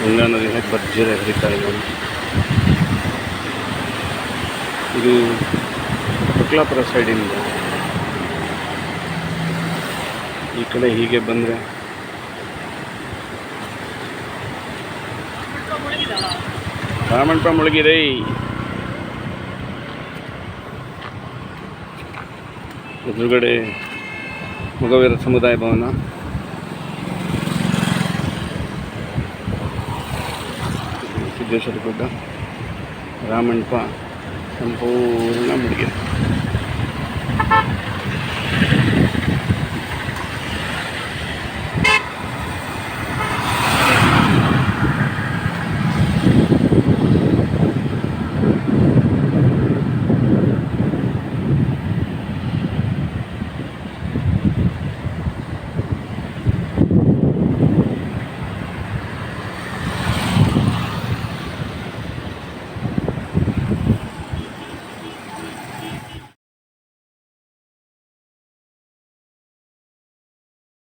ಗಂಗಾ ನದಿ ಹೇಗೆ ಭರ್ಜರಿ ಹರಿತಾ ಇದೆ ಬಕ್ಲಾಪುರ ಸೈಡಿಂದ ಈ ಕಡೆ ಹೀಗೆ ಬಂದರೆ ರಾಮಣ್ಣ ಮುಳುಗಿದೆ. ಎದುರುಗಡೆ ಮೊಗವೀರ ಸಮುದಾಯ ಭವನ. ಸಿದ್ದೇಶ್ವರ ಗುಡ್ಡ ರಾಮಣ್ಪ ಸಂಪೂರ್ಣ ಮುಳುಗಿದೆ